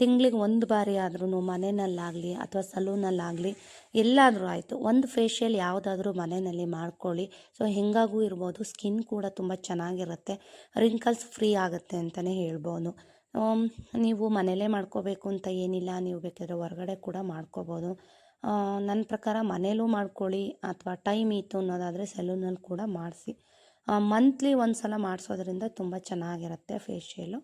ತಿಂಗ್ಳಿಗೆ ಒಂದು ಬಾರಿ ಆದ್ರೂ ಮನೆಯಲ್ಲಾಗಲಿ ಅಥವಾ ಸಲೂನಲ್ಲಾಗಲಿ ಎಲ್ಲಾದರೂ ಆಯಿತು. ಒಂದು ಫೇಶಿಯಲ್ ಯಾವುದಾದ್ರೂ ಮನೆಯಲ್ಲಿ ಮಾಡ್ಕೊಳ್ಳಿ. ಸೊ ಹೆಂಗಾಗೂ ಇರ್ಬೋದು. ಸ್ಕಿನ್ ಕೂಡ ತುಂಬ ಚೆನ್ನಾಗಿರುತ್ತೆ. ರಿಂಕಲ್ಸ್ ಫ್ರೀ ಆಗುತ್ತೆ ಅಂತಲೇ ಹೇಳ್ಬೋದು. ನೀವು ಮನೇಲೇ ಮಾಡ್ಕೋಬೇಕು ಅಂತ ಏನಿಲ್ಲ. ನೀವು ಬೇಕಾದರೆ ಹೊರಗಡೆ ಕೂಡ ಮಾಡ್ಕೋಬೋದು. ನನ್ನ ಪ್ರಕಾರ ಮನೇಲೂ ಮಾಡ್ಕೊಳ್ಳಿ ಅಥವಾ ಟೈಮ್ ಇತ್ತು ಅನ್ನೋದಾದರೆ ಸೆಲೂನಲ್ಲಿ ಕೂಡ ಮಾಡಿಸಿ. ಮಂತ್ಲಿ ಒಂದು ಸಲ ಮಾಡಿಸೋದ್ರಿಂದ ತುಂಬ ಚೆನ್ನಾಗಿರುತ್ತೆ ಫೇಶಿಯಲು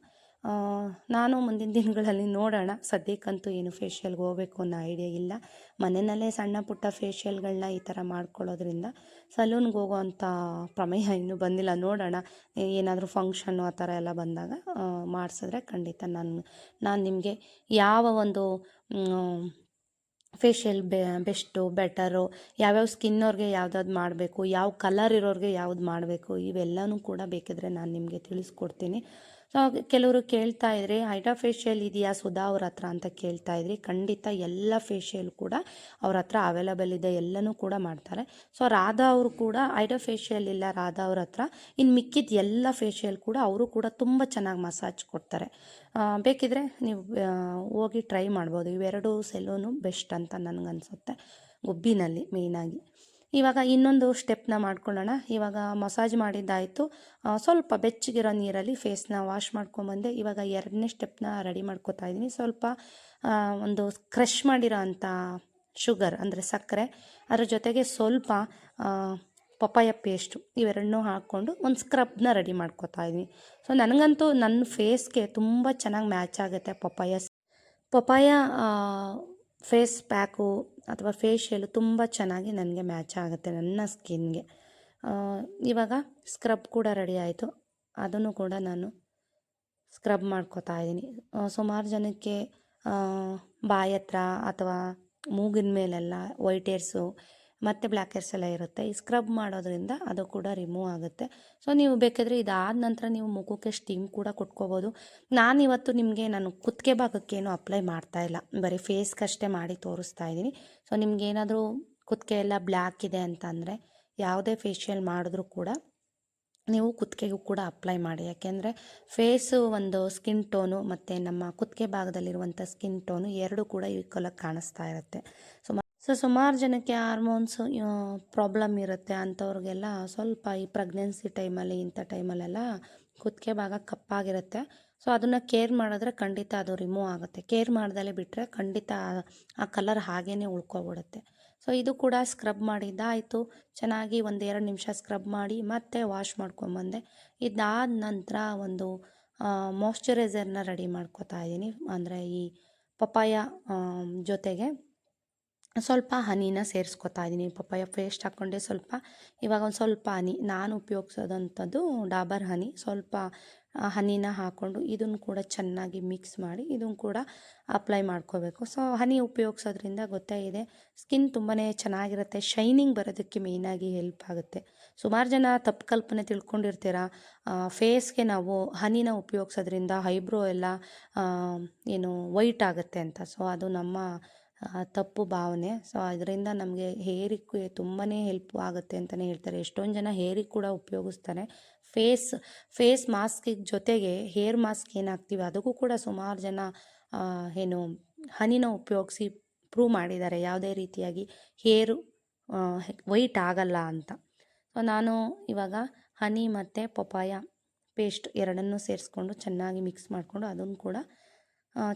ನಾನು ಮುಂದಿನ ದಿನಗಳಲ್ಲಿ ನೋಡೋಣ. ಸದ್ಯಕ್ಕಂತೂ ಏನು ಫೇಶಿಯಲ್ಗೆ ಹೋಗಬೇಕು ಅನ್ನೋ ಐಡಿಯಾ ಇಲ್ಲ. ಮನೆಯಲ್ಲೇ ಸಣ್ಣ ಪುಟ್ಟ ಫೇಶಿಯಲ್ಗಳನ್ನ ಈ ಥರ ಮಾಡ್ಕೊಳ್ಳೋದ್ರಿಂದ ಸಲೂನ್ಗೆ ಹೋಗೋವಂಥ ಪ್ರಮೇಯ ಇನ್ನೂ ಬಂದಿಲ್ಲ. ನೋಡೋಣ. ಏನಾದರೂ ಫಂಕ್ಷನ್ನು ಆ ಥರ ಎಲ್ಲ ಬಂದಾಗ ಮಾಡಿಸಿದ್ರೆ ಖಂಡಿತ ನಾನು ನಾನು ನಿಮಗೆ ಯಾವ ಒಂದು ಫೇಶಿಯಲ್ ಬೆ ಬೆಸ್ಟು ಬೆಟರು ಯಾವ್ಯಾವ ಸ್ಕಿನ್ನವ್ರಿಗೆ ಯಾವ್ದಾವ್ದು ಮಾಡಬೇಕು, ಯಾವ ಕಲರ್ ಇರೋರಿಗೆ ಯಾವ್ದು ಮಾಡಬೇಕು, ಇವೆಲ್ಲನೂ ಕೂಡ ಬೇಕಿದ್ರೆ ನಾನು ನಿಮಗೆ ತಿಳಿಸ್ಕೊಡ್ತೀನಿ. ಸೊ ಕೆಲವರು ಕೇಳ್ತಾ ಇದ್ರೆ ಹೈಡ್ರಾ ಫೇಶಿಯಲ್ ಇದೆಯಾ ಸುಧಾ ಅವ್ರ ಹತ್ರ? ಅಂತ ಕೇಳ್ತಾ ಇದ್ರಿ, ಖಂಡಿತ ಎಲ್ಲ ಫೇಶಿಯಲ್ ಕೂಡ ಅವ್ರ ಹತ್ರ ಅವೈಲಬಲ್ ಇದೆ, ಎಲ್ಲನೂ ಕೂಡ ಮಾಡ್ತಾರೆ. ಸೊ ರಾಧಾ ಅವರು ಕೂಡ ಹೈಡ್ರಾ ಫೇಶಿಯಲ್ ಇಲ್ಲ ರಾಧಾ ಅವ್ರ ಹತ್ರ. ಇನ್ನು ಮಿಕ್ಕಿದ ಎಲ್ಲ ಫೇಶಿಯಲ್ ಕೂಡ ಅವರು ಕೂಡ ತುಂಬ ಚೆನ್ನಾಗಿ ಮಸಾಜ್ ಕೊಡ್ತಾರೆ. ಬೇಕಿದ್ರೆ ನೀವು ಹೋಗಿ ಟ್ರೈ ಮಾಡ್ಬೋದು. ಇವೆರಡು ಸೆಲೂನು ಬೆಸ್ಟ್ ಅಂತ ನನಗನ್ಸುತ್ತೆ, ಗುಬ್ಬಿನಲ್ಲಿ ಮೇಯ್ನಾಗಿ ಇವಾಗ ಇನ್ನೊಂದು ಸ್ಟೆಪ್ನ ಮಾಡ್ಕೊಳ್ಳೋಣ. ಇವಾಗ ಮಸಾಜ್ ಮಾಡಿದ್ದಾಯಿತು. ಸ್ವಲ್ಪ ಬೆಚ್ಚಗಿರೋ ನೀರಲ್ಲಿ ಫೇಸ್ನ ವಾಶ್ ಮಾಡ್ಕೊಂಬಂದೆ ಇವಾಗ ಎರಡನೇ ಸ್ಟೆಪ್ನ ರೆಡಿ ಮಾಡ್ಕೋತಾ ಇದ್ದೀನಿ. ಸ್ವಲ್ಪ ಒಂದು ಕ್ರಷ್ ಮಾಡಿರೋ ಅಂಥ ಶುಗರ್ ಅಂದರೆ ಸಕ್ಕರೆ. ಅದ್ರ ಜೊತೆಗೆ ಸ್ವಲ್ಪ ಪಪಾಯ ಪೇಸ್ಟು ಇವೆರಡನ್ನೂ ಹಾಕ್ಕೊಂಡು ಒಂದು ಸ್ಕ್ರಬ್ನ ರೆಡಿ ಮಾಡ್ಕೋತಾ ಇದ್ದೀನಿ. ಸೊ ನನಗಂತೂ ನನ್ನ ಫೇಸ್ಗೆ ತುಂಬ ಚೆನ್ನಾಗಿ ಮ್ಯಾಚ್ ಆಗುತ್ತೆ ಪಪಾಯ ಪಪಾಯ ಫೇಸ್ ಪ್ಯಾಕು ಅಥವಾ ಫೇಶಿಯಲು ತುಂಬ ಚೆನ್ನಾಗಿ ನನಗೆ ಮ್ಯಾಚ್ ಆಗುತ್ತೆ ನನ್ನ ಸ್ಕಿನ್ಗೆ. ಇವಾಗ ಸ್ಕ್ರಬ್ ಕೂಡ ರೆಡಿ ಆಯಿತು. ಅದನ್ನು ಕೂಡ ನಾನು ಸ್ಕ್ರಬ್ ಮಾಡ್ಕೋತಾ ಇದ್ದೀನಿ. ಸುಮಾರು ಜನಕ್ಕೆ ಆ, ಬಾಯಿ ಹತ್ರ ಅಥವಾ ಮೂಗಿನ ಮೇಲೆಲ್ಲ ವೈಟ್ ಏರ್ಸು ಮತ್ತು ಬ್ಲ್ಯಾಕ್ ಹೇರ್ಸ್ ಎಲ್ಲ ಇರುತ್ತೆ. ಈ ಸ್ಕ್ರಬ್ ಮಾಡೋದ್ರಿಂದ ಅದು ಕೂಡ ರಿಮೂವ್ ಆಗುತ್ತೆ. ಸೊ ನೀವು ಬೇಕಾದರೆ ಇದಾದ ನಂತರ ನೀವು ಮುಖಕ್ಕೆ ಸ್ಟೀಮ್ ಕೂಡ ಕೊಟ್ಕೋಬೋದು. ನಾನಿವತ್ತು ನಿಮಗೆ ನಾನು ಕುತ್ತಿಗೆ ಭಾಗಕ್ಕೇನು ಅಪ್ಲೈ ಮಾಡ್ತಾ ಇಲ್ಲ. ಬರೀ ಫೇಸ್ಗಷ್ಟೇ ಮಾಡಿ ತೋರಿಸ್ತಾ ಇದ್ದೀನಿ. ಸೊ ನಿಮ್ಗೇನಾದರೂ ಕುತ್ತಿಗೆ ಎಲ್ಲ ಬ್ಲ್ಯಾಕ್ ಇದೆ ಅಂತಂದರೆ ಯಾವುದೇ ಫೇಶಿಯಲ್ ಮಾಡಿದ್ರೂ ಕೂಡ ನೀವು ಕುತ್ತಿಗೆಗೂ ಕೂಡ ಅಪ್ಲೈ ಮಾಡಿ. ಯಾಕೆಂದರೆ ಫೇಸು ಒಂದು ಸ್ಕಿನ್ ಟೋನು ಮತ್ತು ನಮ್ಮ ಕುತ್ತಿಗೆ ಭಾಗದಲ್ಲಿರುವಂಥ ಸ್ಕಿನ್ ಟೋನು ಎರಡು ಕೂಡ ಈಕ್ವಲಾಗಿ ಕಾಣಿಸ್ತಾ ಇರುತ್ತೆ. ಸುಮಾರು ಸೊ ಸುಮಾರು ಜನಕ್ಕೆ ಹಾರ್ಮೋನ್ಸ್ ಪ್ರಾಬ್ಲಮ್ ಇರುತ್ತೆ ಅಂಥವ್ರಿಗೆಲ್ಲ ಸ್ವಲ್ಪ ಈ ಪ್ರೆಗ್ನೆನ್ಸಿ ಟೈಮಲ್ಲಿ ಇಂಥ ಟೈಮಲ್ಲೆಲ್ಲ ಕುತ್ತಿಗೆ ಭಾಗ ಕಪ್ಪಾಗಿರುತ್ತೆ. ಸೊ ಅದನ್ನು ಕೇರ್ ಮಾಡಿದ್ರೆ ಖಂಡಿತ ಅದು ರಿಮೂವ್ ಆಗುತ್ತೆ. ಕೇರ್ ಮಾಡ್ದಲೇ ಬಿಟ್ಟರೆ ಖಂಡಿತ ಆ- ಕಲರ್ ಹಾಗೇ ಉಳ್ಕೊಬಿಡುತ್ತೆ. ಸೊ ಇದು ಕೂಡ ಸ್ಕ್ರಬ್ ಮಾಡಿದ್ದಾಯಿತು ಚೆನ್ನಾಗಿ ಒಂದು ಎರಡು ನಿಮಿಷ ಸ್ಕ್ರಬ್ ಮಾಡಿ ಮತ್ತೆ ವಾಶ್ ಮಾಡ್ಕೊಂಬಂದೆ ಇದಾದ ನಂತರ ಒಂದು ಮಾಯ್ಶ್ಚರೈಸರ್ನ ರೆಡಿ ಮಾಡ್ಕೊತಾ ಇದ್ದೀನಿ ಅಂದರೆ ಈ ಪಪಾಯ ಜೊತೆಗೆ ಸ್ವಲ್ಪ ಹನಿನ ಸೇರಿಸ್ಕೊತಾ ಇದ್ದೀನಿ. ಪಪ್ಪಾಯ ಪೇಸ್ಟ್ ಹಾಕ್ಕೊಂಡೆ ಸ್ವಲ್ಪ, ಇವಾಗ ಒಂದು ಸ್ವಲ್ಪ ಹನಿ, ನಾನು ಉಪಯೋಗಿಸೋದಂಥದ್ದು ಡಾಬರ್ ಹನಿ. ಸ್ವಲ್ಪ ಹನಿನ ಹಾಕ್ಕೊಂಡು ಇದನ್ನು ಕೂಡ ಚೆನ್ನಾಗಿ ಮಿಕ್ಸ್ ಮಾಡಿ ಇದನ್ನು ಕೂಡ ಅಪ್ಲೈ ಮಾಡ್ಕೋಬೇಕು. ಸೊ ಹನಿ ಉಪಯೋಗಿಸೋದ್ರಿಂದ ಗೊತ್ತೇ ಇದೆ ಸ್ಕಿನ್ ತುಂಬಾ ಚೆನ್ನಾಗಿರುತ್ತೆ ಶೈನಿಂಗ್ ಬರೋದಕ್ಕೆ ಮೇಯ್ನಾಗಿ ಹೆಲ್ಪ್ ಆಗುತ್ತೆ. ಸುಮಾರು ಜನ ತಪ್ಪು ಕಲ್ಪನೆ ತಿಳ್ಕೊಂಡಿರ್ತೀರ ಫೇಸ್ಗೆ ನಾವು ಹನಿನ ಉಪಯೋಗಿಸೋದ್ರಿಂದ ಐಬ್ರೋ ಎಲ್ಲ ಏನು ವೈಟ್ ಆಗುತ್ತೆ ಅಂತ. ಸೊ ಅದು ನಮ್ಮ ತಪ್ಪು ಭಾವನೆ. ಸೊ ಅದರಿಂದ ನಮಗೆ ಹೇರಿಗೆ ತುಂಬಾ ಹೆಲ್ಪ್ ಆಗುತ್ತೆ ಅಂತಲೇ ಹೇಳ್ತಾರೆ. ಎಷ್ಟೊಂದು ಜನ ಹೇರಿಗೆ ಕೂಡ ಉಪಯೋಗಿಸ್ತಾರೆ. ಫೇಸ್ ಫೇಸ್ ಮಾಸ್ಕಿಗೆ ಜೊತೆಗೆ ಹೇರ್ ಮಾಸ್ಕ್ ಏನು ಹಾಕ್ತೀವಿ ಅದಕ್ಕೂ ಕೂಡ ಸುಮಾರು ಜನ ಏನು, ಹನಿನ ಉಪಯೋಗಿಸಿ ಪ್ರೂವ್ ಮಾಡಿದ್ದಾರೆ. ಯಾವುದೇ ರೀತಿಯಾಗಿ ಹೇರು ವೈಟ್ ಆಗಲ್ಲ ಅಂತ. ಸೊ ನಾನು ಇವಾಗ ಹನಿ ಮತ್ತು ಪಪಾಯ ಪೇಸ್ಟ್ ಎರಡನ್ನೂ ಸೇರಿಸ್ಕೊಂಡು ಚೆನ್ನಾಗಿ ಮಿಕ್ಸ್ ಮಾಡಿಕೊಂಡು ಅದನ್ನು ಕೂಡ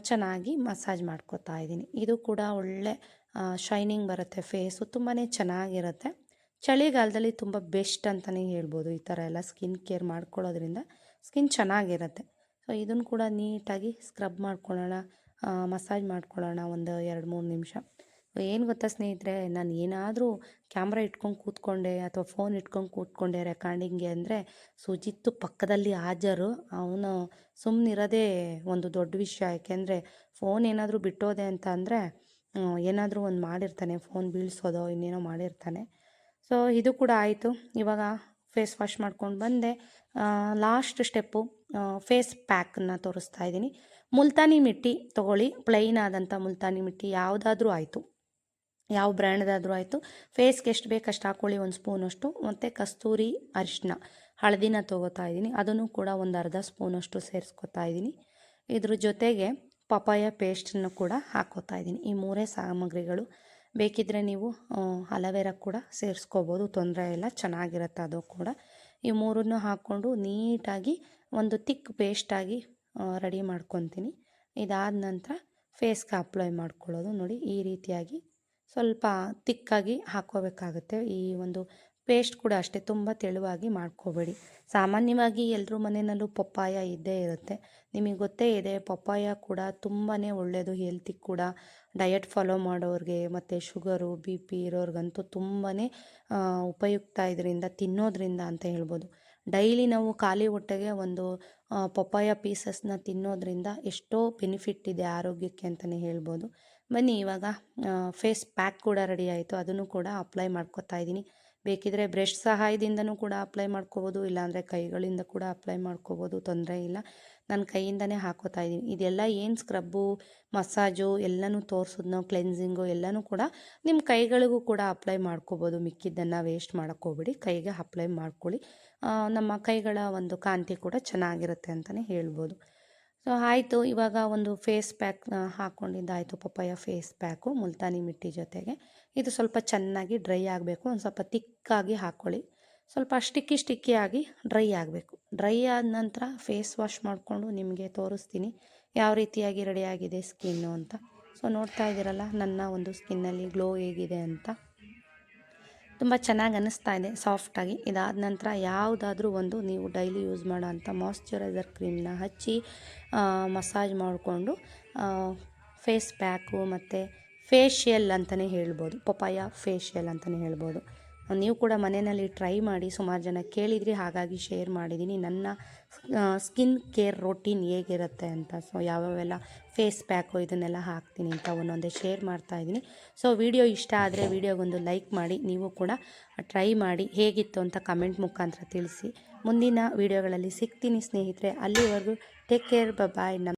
ಚೆನ್ನಾಗಿ ಮಸಾಜ್ ಮಾಡ್ಕೋತಾ ಇದ್ದೀನಿ. ಇದು ಕೂಡ ಒಳ್ಳೆ ಶೈನಿಂಗ್ ಬರುತ್ತೆ ಫೇಸು ತುಂಬಾ ಚೆನ್ನಾಗಿರುತ್ತೆ. ಚಳಿಗಾಲದಲ್ಲಿ ತುಂಬ ಬೆಸ್ಟ್ ಅಂತಲೇ ಹೇಳ್ಬೋದು ಈ ಥರ ಎಲ್ಲ ಸ್ಕಿನ್ ಕೇರ್ ಮಾಡ್ಕೊಳ್ಳೋದ್ರಿಂದ. ಸ್ಕಿನ್ ಚೆನ್ನಾಗಿರುತ್ತೆ. ಸೊ ಇದನ್ನು ಕೂಡ ನೀಟಾಗಿ ಸ್ಕ್ರಬ್ ಮಾಡ್ಕೊಳ್ಳೋಣ ಮಸಾಜ್ ಮಾಡ್ಕೊಳ್ಳೋಣ ಒಂದು ಎರಡು ಮೂರು ನಿಮಿಷ. ಏನು ಗೊತ್ತಾ ಸ್ನೇಹಿತರೆ, ನಾನು ಏನಾದರೂ ಕ್ಯಾಮ್ರಾ ಇಟ್ಕೊಂಡು ಕೂತ್ಕೊಂಡೆ ಅಥವಾ ಫೋನ್ ಇಟ್ಕೊಂಡು ಕೂತ್ಕೊಂಡೆ ರೆಕಾರ್ಡಿಂಗ್ಗೆ ಅಂದರೆ ಸುಜಿತ್ತು ಪಕ್ಕದಲ್ಲಿ ಹಾಜರು. ಅವನು ಸುಮ್ಮನಿರೋದೇ ಒಂದು ದೊಡ್ಡ ವಿಷಯ. ಯಾಕೆಂದರೆ ಫೋನ್ ಏನಾದರೂ ಬಿಟ್ಟೋದೆ ಅಂತ ಅಂದರೆ ಏನಾದರೂ ಒಂದು ಮಾಡಿರ್ತಾನೆ ಫೋನ್ ಬೀಳಿಸೋದೋ ಇನ್ನೇನೋ ಮಾಡಿರ್ತಾನೆ. ಸೊ ಇದು ಕೂಡ ಆಯಿತು. ಇವಾಗ ಫೇಸ್ ವಾಶ್ ಮಾಡ್ಕೊಂಡು ಬಂದೆ. ಲಾಸ್ಟ್ ಸ್ಟೆಪ್ಪು ಫೇಸ್ ಪ್ಯಾಕನ್ನು ತೋರಿಸ್ತಾ ಇದ್ದೀನಿ. ಮುಲ್ತಾನಿ ಮಿಟ್ಟಿ ತೊಗೊಳ್ಳಿ. ಪ್ಲೈನ್ ಆದಂಥ ಮುಲ್ತಾನಿ ಮಿಟ್ಟಿ ಯಾವುದಾದ್ರೂ ಆಯಿತು. ಯಾವ ಬ್ರ್ಯಾಂಡ್ದಾದರೂ ಆಯಿತು. ಫೇಸ್ಗೆ ಎಷ್ಟು ಬೇಕು ಅಷ್ಟು ಹಾಕ್ಕೊಳ್ಳಿ ಒಂದು ಸ್ಪೂನಷ್ಟು. ಮತ್ತು ಕಸ್ತೂರಿ ಅರಿಶಿನ ಹಳದಿನ ತೊಗೋತಾ ಇದ್ದೀನಿ. ಅದನ್ನು ಕೂಡ ಒಂದು ಅರ್ಧ ಸ್ಪೂನಷ್ಟು ಸೇರಿಸ್ಕೊತಾ ಇದ್ದೀನಿ. ಇದ್ರ ಜೊತೆಗೆ ಪಪಾಯ ಪೇಸ್ಟನ್ನು ಕೂಡ ಹಾಕೋತಾ ಇದ್ದೀನಿ. ಈ ಮೂರೇ ಸಾಮಗ್ರಿಗಳು ಬೇಕಿದ್ದರೆ ನೀವು ಅಲವೇರ ಕೂಡ ಸೇರಿಸ್ಕೋಬೋದು. ತೊಂದರೆ ಇಲ್ಲ, ಚೆನ್ನಾಗಿರುತ್ತೆ ಅದು ಕೂಡ. ಈ ಮೂರನ್ನು ಹಾಕ್ಕೊಂಡು ನೀಟಾಗಿ ಒಂದು ತಿಕ್ ಪೇಸ್ಟಾಗಿ ರೆಡಿ ಮಾಡ್ಕೊತೀನಿ. ಇದಾದ ನಂತರ ಫೇಸ್ಗೆ ಅಪ್ಲೈ ಮಾಡ್ಕೊಳ್ಳೋದು ನೋಡಿ ಈ ರೀತಿಯಾಗಿ ಸ್ವಲ್ಪ ತಿಕ್ಕಾಗಿ ಹಾಕ್ಕೋಬೇಕಾಗುತ್ತೆ. ಈ ಒಂದು ಪೇಸ್ಟ್ ಕೂಡ ಅಷ್ಟೇ, ತುಂಬ ತೆಳುವಾಗಿ ಮಾಡ್ಕೋಬೇಡಿ. ಸಾಮಾನ್ಯವಾಗಿ ಎಲ್ಲರೂ ಮನೆಯಲ್ಲೂ ಪಪ್ಪಾಯ ಇದ್ದೇ ಇರುತ್ತೆ. ನಿಮಗೆ ಗೊತ್ತೇ ಇದೆ, ಪಪ್ಪಾಯ ಕೂಡ ತುಂಬಾ ಒಳ್ಳೆಯದು ಹೆಲ್ತಿಗೆ ಕೂಡ. ಡಯಟ್ ಫಾಲೋ ಮಾಡೋರಿಗೆ ಮತ್ತು ಶುಗರು ಬಿ ಪಿ ಇರೋರಿಗಂತೂ ತುಂಬಾ ಉಪಯುಕ್ತ ಇದರಿಂದ, ತಿನ್ನೋದ್ರಿಂದ ಅಂತ ಹೇಳ್ಬೋದು. ಡೈಲಿ ನಾವು ಖಾಲಿ ಹೊಟ್ಟೆಗೆ ಒಂದು ಪಪ್ಪಾಯ ಪೀಸಸ್ನ ತಿನ್ನೋದ್ರಿಂದ ಎಷ್ಟೋ ಬೆನಿಫಿಟ್ ಇದೆ ಆರೋಗ್ಯಕ್ಕೆ ಅಂತಲೇ ಹೇಳ್ಬೋದು. ಬನ್ನಿ ಇವಾಗ ಫೇಸ್ ಪ್ಯಾಕ್ ಕೂಡ ರೆಡಿ ಆಯಿತು. ಅದನ್ನು ಕೂಡ ಅಪ್ಲೈ ಮಾಡ್ಕೊತಾ ಇದ್ದೀನಿ. ಬೇಕಿದ್ರೆ ಬ್ರಷ್ ಸಹಾಯದಿಂದನೂ ಕೂಡ ಅಪ್ಲೈ ಮಾಡ್ಕೋಬೋದು, ಇಲ್ಲಾಂದರೆ ಕೈಗಳಿಂದ ಕೂಡ ಅಪ್ಲೈ ಮಾಡ್ಕೋಬೋದು, ತೊಂದರೆ ಇಲ್ಲ. ನಾನು ಕೈಯಿಂದನೇ ಹಾಕೋತಾ ಇದ್ದೀನಿ. ಇದೆಲ್ಲ ಏನು ಸ್ಕ್ರಬ್ಬು ಮಸಾಜು ಎಲ್ಲನೂ ತೋರಿಸಿದ್ನೋ ಕ್ಲೆನ್ಸಿಂಗು ಎಲ್ಲನೂ ಕೂಡ ನಿಮ್ಮ ಕೈಗಳಿಗೂ ಕೂಡ ಅಪ್ಲೈ ಮಾಡ್ಕೋಬೋದು. ಮಿಕ್ಕಿದ್ದನ್ನು ವೇಸ್ಟ್ ಮಾಡೋಕ್ಕೋಗ್ಬಿಡಿ ಕೈಗೆ ಅಪ್ಲೈ ಮಾಡ್ಕೊಳ್ಳಿ. ನಮ್ಮ ಕೈಗಳ ಒಂದು ಕಾಂತಿ ಕೂಡ ಚೆನ್ನಾಗಿರುತ್ತೆ ಅಂತಲೇ ಹೇಳ್ಬೋದು. ಸೊ ಆಯಿತು. ಇವಾಗ ಒಂದು face pack ಹಾಕ್ಕೊಂಡಿದ್ದಾಯಿತು papaya face pack Multani mitti ಜೊತೆಗೆ. ಇದು ಸ್ವಲ್ಪ ಚೆನ್ನಾಗಿ ಡ್ರೈ ಆಗಬೇಕು. ಒಂದು ಸ್ವಲ್ಪ ತಿಕ್ಕಾಗಿ ಹಾಕ್ಕೊಳ್ಳಿ ಸ್ವಲ್ಪ ಸ್ಟಿಕ್ಕಿ ಸ್ಟಿಕ್ಕಿಯಾಗಿ ಡ್ರೈ ಆಗಬೇಕು. ಡ್ರೈ ಆದ ನಂತರ ಫೇಸ್ ವಾಶ್ ಮಾಡಿಕೊಂಡು ನಿಮಗೆ ತೋರಿಸ್ತೀನಿ. ಯಾವ ರೀತಿಯಾಗಿ ರೆಡಿಯಾಗಿದೆ ಸ್ಕಿನ್ನು ಅಂತ. ಸೊ ನೋಡ್ತಾ ಇದ್ದೀರಲ್ಲ, ನನ್ನ ಒಂದು ಸ್ಕಿನ್ನಲ್ಲಿ ಗ್ಲೋ ಹೇಗಿದೆ ಅಂತ. ತುಂಬ ಚೆನ್ನಾಗಿ ಅನ್ನಿಸ್ತಾ ಇದೆ ಸಾಫ್ಟಾಗಿ ಇದಾದ ನಂತರ ಯಾವುದಾದ್ರೂ ಒಂದು ನೀವು ಡೈಲಿ ಯೂಸ್ ಮಾಡೋ ಅಂಥ ಮಾಯ್ಶ್ಚರೈಸರ್ ಕ್ರೀಮ್ನ ಹಚ್ಚಿ ಮಸಾಜ್ ಮಾಡಿಕೊಂಡು ಫೇಸ್ ಪ್ಯಾಕು ಮತ್ತು ಫೇಶಿಯಲ್ ಅಂತಲೇ ಹೇಳ್ಬೋದು. ಪಪಾಯ ಫೇಶಿಯಲ್ ಅಂತಲೇ ಹೇಳ್ಬೋದು. ನೀವು ಕೂಡ ಮನೆಯಲ್ಲಿ ಟ್ರೈ ಮಾಡಿ ಸುಮಾರು ಜನ ಕೇಳಿದ್ರಿ ಹಾಗಾಗಿ ಶೇರ್ ಮಾಡಿದ್ದೀನಿ ನನ್ನ ಸ್ಕಿನ್ ಕೇರ್ ರೊಟೀನ್ ಹೇಗಿರುತ್ತೆ ಅಂತ ಸೊ ಯಾವ್ಯಾವೆಲ್ಲ ಫೇಸ್ ಪ್ಯಾಕು ಇದನ್ನೆಲ್ಲ ಹಾಕ್ತೀನಿ ಅಂತ ಒಂದೊಂದೇ ಶೇರ್ ಮಾಡ್ತಾ ಇದ್ದೀನಿ. ಸೊ ವಿಡಿಯೋ ಇಷ್ಟ ಆದರೆ ವಿಡಿಯೋಗೊಂದು ಲೈಕ್ ಮಾಡಿ, ನೀವು ಕೂಡ ಟ್ರೈ ಮಾಡಿ, ಹೇಗಿತ್ತು ಅಂತ ಕಮೆಂಟ್ ಮುಖಾಂತರ ತಿಳಿಸಿ. ಮುಂದಿನ ವಿಡಿಯೋಗಳಲ್ಲಿ ಸಿಗ್ತೀನಿ ಸ್ನೇಹಿತರೆ. ಅಲ್ಲಿವರೆಗೂ ಟೇಕ್ ಕೇರ್ ಬಾಯ್ ನಮ್